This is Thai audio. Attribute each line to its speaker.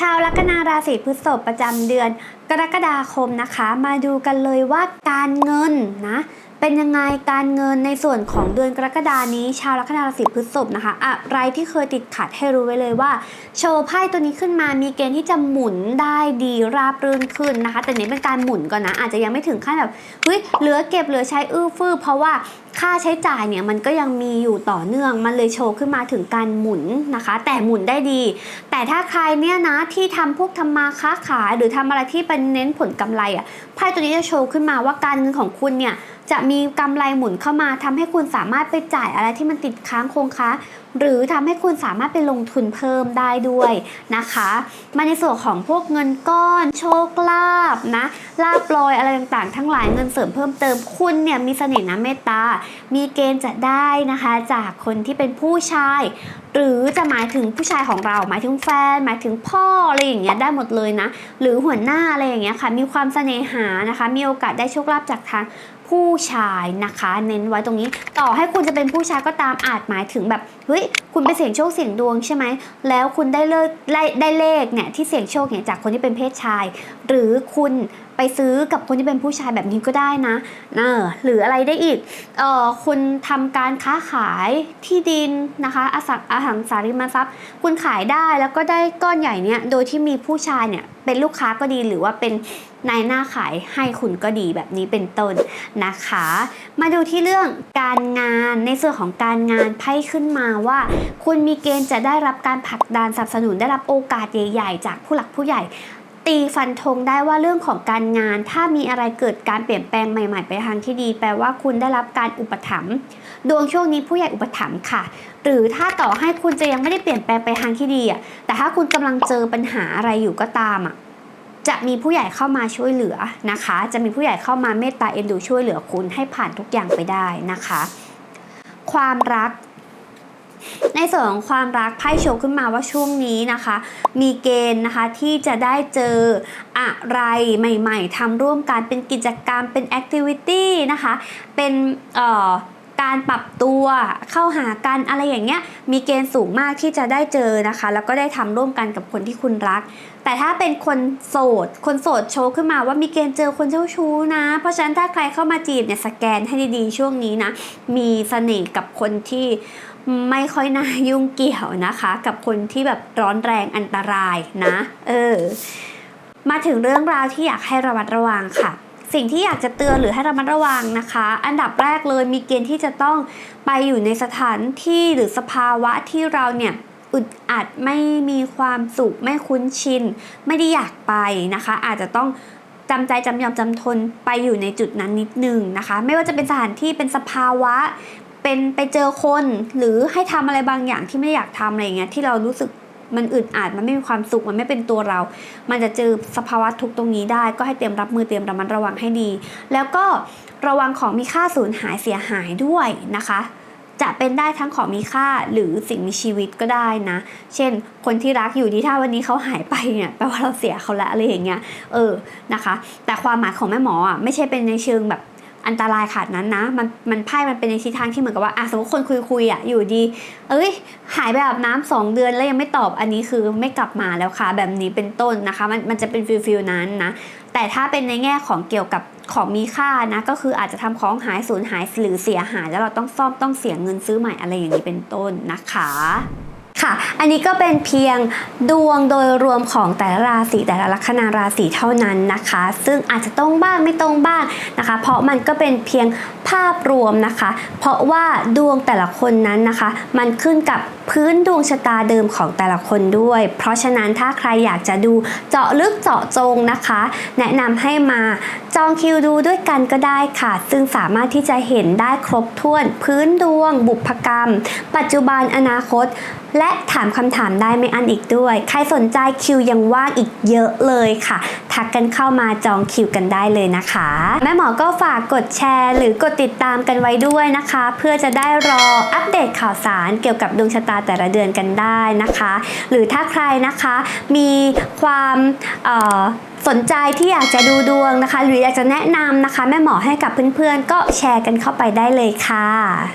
Speaker 1: ชาวลัคนาราศีพฤษภประจำเดือน กรกฎาคมนะคะ มาดูกันเลยว่าการเงินนะ เป็นยังไงการเงินในส่วนของเดือนกรกฎานี้ ชาวลัคนาราศีพฤษภนะคะอะไรที่เคยติดขัดให้รู้ไว้เลยว่า โชว์ไพ่ตัวนี้ขึ้นมามีเกณฑ์ที่จะหมุนได้ดีราบรื่นขึ้นนะคะ แต่นี้เป็นการหมุนก่อนนะ อาจจะยังไม่ถึงขั้นแบบเฮ้ยเหลือเก็บเหลือใช้อื้อฟื้อเพราะว่าค่าใช้จ่ายเนี่ยมันก็ยังมีอยู่ต่อเนื่องมันเลยโชว์ขึ้นมาถึงการหมุนนะคะ แต่หมุนได้ดี แต่ถ้าใครเนี่ยนะที่ทำพวกทำมาค้าขายหรือทำอะไรที่เป็นเน้นผลกำไรอะไพ่ตัวนี้จะโชว์ขึ้นมาว่าการเงินของคุณเนี่ย จะมีกำไรหมุนเข้ามาทำให้คุณสามารถไปจ่ายอะไรที่มันติดค้างคงค้าหรือทำให้คุณสามารถไปลงทุนเพิ่มได้ด้วยนะคะ มาในส่วนของพวกเงินก้อน โชคลาภนะลาบลอยอะไรต่างๆ ทั้งหลายเงินเสริมเพิ่มเติมคุณเนี่ยมีเสน่ห์นะเมตตา มีเกณฑ์จะได้นะคะ จากคนที่เป็นผู้ชาย หรือจะหมายถึงผู้ชายของเรา หมายถึงแฟน หมายถึงพ่ออะไรอย่างเงี้ยได้หมดเลยนะ หรือหัวหน้าอะไรอย่างเงี้ยค่ะ มีความเสน่หานะคะ มีโอกาสได้โชคลาภจากทางผู้ชายนะคะ เน้นไว้ตรงนี้ ต่อให้คุณจะเป็นผู้ชายก็ตามอาจหมายถึงแบบเฮ้ยคุณไปเสี่ยงโชคเสี่ยงดวงใช่ไหมแล้วคุณได้เลิกได้เลขเนี่ยที่เสี่ยงโชคเนี่ยจากคนที่เป็นเพศชาย หรือคุณ ไปซื้อกับคนที่เป็นผู้ชายแบบนี้ก็ได้นะเออหรืออะไรได้อีกเออคุณทำการค้าขายที่ดินนะคะอสังอหังสาริมทรัพย์ คุณขายได้แล้วก็ได้ก้อนใหญ่เนี่ยโดยที่มีผู้ชายเนี่ยเป็นลูกค้าก็ดีหรือว่าเป็นนายหน้าขายให้คุณก็ดีแบบนี้เป็นต้นนะคะ มาดูที่เรื่องการงานในส่วนของการงานไพ่ขึ้นมาว่า คุณมีเกณฑ์จะได้รับการผลักดันสนับสนุนได้รับโอกาสใหญ่ ๆ จากผู้หลักผู้ใหญ่ ตีฟันธงได้ว่าเรื่องของการงาน ถ้ามีอะไรเกิดการเปลี่ยนแปลงใหม่ ๆ ไปทางที่ดี แปลว่าคุณได้รับการอุปถัมภ์ดวงช่วงนี้ผู้ใหญ่อุปถัมภ์ค่ะ หรือถ้าต่อให้คุณจะยังไม่ได้เปลี่ยนแปลงไปทางที่ดีอะแต่ถ้าคุณกำลังเจอปัญหาอะไรอยู่ก็ตามอะจะมีผู้ใหญ่เข้ามาช่วยเหลือนะคะ จะมีผู้ใหญ่เข้ามาเมตตาเอ็นดูช่วยเหลือคุณให้ผ่านทุกอย่างไปได้นะคะ ความรัก ในส่วนของความรักไพ่โชว์ขึ้นมาว่าช่วงนี้นะคะ มีเกณฑ์นะคะที่จะได้เจออะไรใหม่ ๆทำร่วมกันเป็นกิจกรรมเป็นแอคทิวิตี้นะคะ เป็นเอ่อ การปรับตัวเข้าหากันอะไรอย่างเงี้ยมีเกณฑ์สูงมากที่จะได้เจอนะคะ แล้วก็ได้ทำร่วมกันกับคนที่คุณรัก แต่ถ้าเป็นคนโสด คนโสดโชว์ขึ้นมาว่ามีเกณฑ์เจอคนเจ้าชู้นะ เพราะฉะนั้นถ้าใครเข้ามาจีบเนี่ยสแกนให้ดีๆช่วงนี้นะมีเสน่ห์กับคนที่ไม่ค่อยน่ายุ่งเกี่ยวนะคะ กับคนที่แบบร้อนแรงอันตรายนะ เออ มาถึงเรื่องราวที่อยากให้ระมัดระวังค่ะ สิ่งที่อยากจะเตือนหรือให้ระมัดระวังนะคะ อันดับแรกเลยมีเกณฑ์ที่จะต้องไปอยู่ในสถานที่หรือสภาวะที่เราเนี่ยอึดอัดไม่มีความสุขไม่คุ้นชิน ไม่ได้อยากไปนะคะ อาจจะต้องจำใจจำยอมจำทนไปอยู่ในจุดนั้นนิดนึงนะคะ ไม่ว่าจะเป็นสถานที่เป็นสภาวะ เป็นไปเจอคนหรือให้ทำอะไรบางอย่างที่ไม่อยากทำอะไรอย่างเงี้ยที่เรารู้สึก มันอึดอัดมันไม่มีความสุขมันไม่เป็นตัวเรา มันจะเจอสภาวะทุกตรงนี้ได้ ก็ให้เตรียมรับมือเตรียมระมัดระวังให้ดี แล้วก็ระวังของมีค่าสูญหายเสียหายด้วยนะคะ จะเป็นได้ทั้งของมีค่าหรือสิ่งมีชีวิตก็ได้นะ เช่น คนที่รักอยู่ดีถ้าวันนี้เขาหายไปเนี่ยแปลว่าเราเสียเขาล้วอะไรอย่างเงี้ยเออนะคะ แต่ความหมายของแม่หมออะไม่ใช่เป็นในเชิงแบบ อันตรายขาดนั้นนะ มันมันไพ่มันเป็นในทิศทางที่เหมือนกับว่าอะสมมติคนคุยคุยอะอยู่ดี เอ้ย หายไปอาบน้ำสองเดือนแล้วยังไม่ตอบอันนี้คือไม่กลับมาแล้วค่ะ แบบนี้เป็นต้นนะคะ มันมันจะเป็นฟิลฟิลนั้นนะ แต่ถ้าเป็นในแง่ของเกี่ยวกับของมีค่านะ ก็คืออาจจะทำของหายสูญหายหรือเสียหาย แล้วเราต้องซ่อมต้องเสียเงินซื้อใหม่อะไรอย่างนี้เป็นต้นนะคะ ค่ะ อันนี้ก็เป็นเพียงดวงโดยรวมของแต่ละราศีแต่ละลัคนาราศีเท่านั้นนะคะ ซึ่งอาจจะตรงบ้างไม่ตรงบ้างนะคะ เพราะมันก็เป็นเพียงภาพรวมนะคะ เพราะว่าดวงแต่ละคนนั้นนะคะ มันขึ้นกับพื้นดวงชะตาเดิมของแต่ละคนด้วย เพราะฉะนั้นถ้าใครอยากจะดูเจาะลึกเจาะจงนะคะ แนะนำให้มา องคิวดูด้วยกันก็ได้ค่ะ ซึ่งสามารถที่จะเห็นได้ครบถ้วน พื้นดวง บุพกรรม ปัจจุบันอนาคต และถามคำถามได้ไม่อันอีกด้วย ใครสนใจคิวยังว่างอีกเยอะเลยค่ะ ทักกันเข้ามาจองคิวกันได้เลยนะคะ แม่หมอก็ฝากกดแชร์ หรือกดติดตามกันไว้ด้วยนะคะ เพื่อจะได้รออัปเดตข่าวสารเกี่ยวกับดวงชะตาแต่ละเดือนกันได้นะคะ หรือถ้าใครนะคะมีความเอ่อ สนใจที่อยากจะดูดวงนะคะ หรืออยากจะแนะนำนะคะ แม่หมอให้กับเพื่อนๆ ก็แชร์กันเข้าไปได้เลยค่ะ